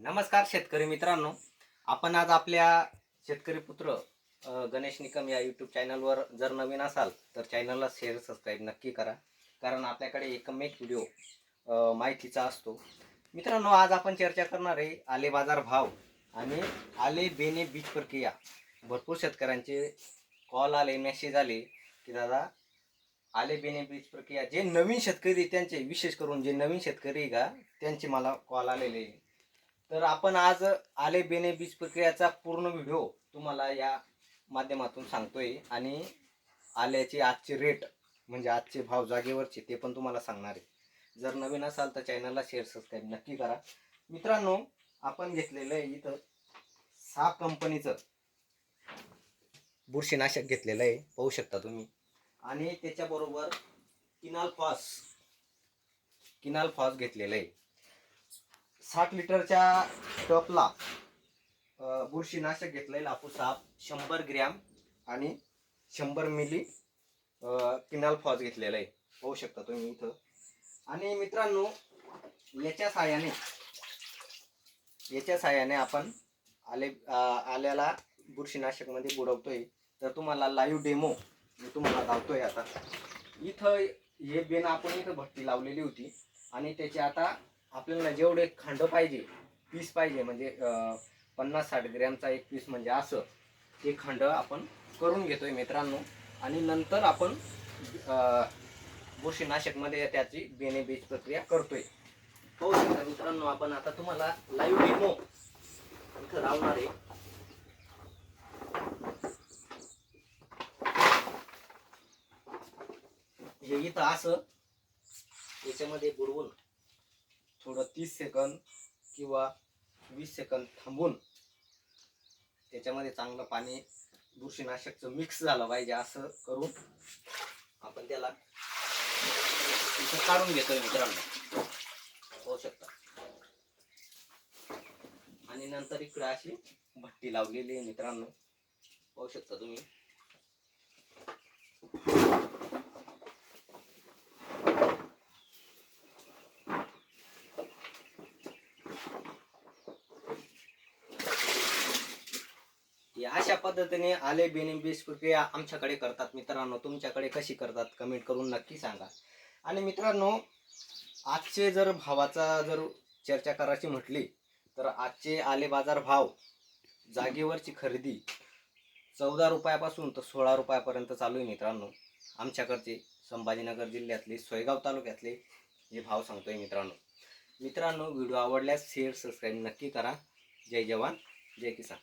नमस्कार शेतकरी मित्रांनो. आपण आज आपल्या शेतकरी पुत्र गणेश निकम या यूट्यूब चॅनलवर जर नवीन असाल तर चॅनलला शेअर सबस्क्राईब नक्की करा. कारण आपल्याकडे एकमेक व्हिडिओ माहितीचा असतो. मित्रांनो आज आपण चर्चा करणार आहे आले बाजार भाव आणि आले बेने बीज प्रक्रिया. भरपूर शेतकऱ्यांचे कॉल आले मेसेज आले की दादा आले बेने बीज प्रक्रिया. जे नवीन शेतकरी त्यांचे विशेष करून जे नवीन शेतकरी आहे का त्यांचे मला कॉल आलेले तर आपण आज आले बेने बीज प्रक्रियाचा पूर्ण व्हिडिओ तुम्हाला या माध्यमातून सांगतोय आणि आल्याचे आजचे रेट म्हणजे आजचे भाव जागेवरचे ते पण तुम्हाला सांगणार आहे. जर नवीन असाल तर चॅनलला शेअर सबस्क्राईब नक्की करा. मित्रांनो आपण घेतलेलं आहे इथं साप कंपनीचं बुरशीनाशक घेतलेलं आहे. पाहू शकता तुम्ही. आणि त्याच्याबरोबर किनाल फॉस किनाल फॉस घेतलेलं आहे. साठ लिटरच्या टपला बुरशीनाशक घेतलंय लापूस साप शंभर ग्रॅम आणि शंभर मिली किनाल फॉस घेतलेलं आहे पाहू शकता तुम्ही इथं. आणि मित्रांनो याच्या साह्याने याच्या साह्याने आपण आले आल्याला बुरशीनाशकमध्ये बुडवतोय. तर तुम्हाला लाईव्ह डेमो मी तुम्हाला लावतोय आता. इथं हे बेन आपण इथं भट्टी लावलेली होती. आणि त्याची आता आपल्याला जेवढे खंड पाहिजे पीस पाहिजे म्हणजे पन्नास साठ ग्रॅमचा एक पीस म्हणजे असं ते खंड आपण करून घेतोय मित्रांनो. आणि नंतर आपण अं, बुरशीनाशकमध्ये त्याची बेने बीज प्रक्रिया करतोय. हो मित्रांनो आपण आता तुम्हाला लाईव्ह डेमो इथं लावणार आहे. हे इथं असं याच्यामध्ये बुडवून थोडं तीस सेकंद किंवा वीस सेकंद थांबून त्याच्यामध्ये चांगलं पाणी बुरशीनाशकचं मिक्स झालं पाहिजे असं करून आपण त्याला तिथं काढून घेतोय मित्रांनो. होऊ शकता. आणि नंतर इकडे अशी भट्टी लावलेली आहे मित्रांनो. पाहू शकता तुम्ही. अशा पद्धतीने आले बेने बीज प्रक्रिया आमच्याकडे करतात मित्रांनो. तुमच्याकडे कशी करतात कमेंट करून नक्की सांगा. आणि मित्रांनो आजचे जर भावाचा जर चर्चा करायची म्हटली तर आजचे आले बाजार भाव जागेवरची खरेदी चौदा रुपयापासून तर सोळा रुपयापर्यंत चालू आहे मित्रांनो. आमच्याकडचे संभाजीनगर जिल्ह्यातले सोयगाव तालुक्यातले हे भाव सांगतोय मित्रांनो. मित्रांनो व्हिडिओ आवडल्यास शेअर सबस्क्राईब नक्की करा. जय जवान जय किसान.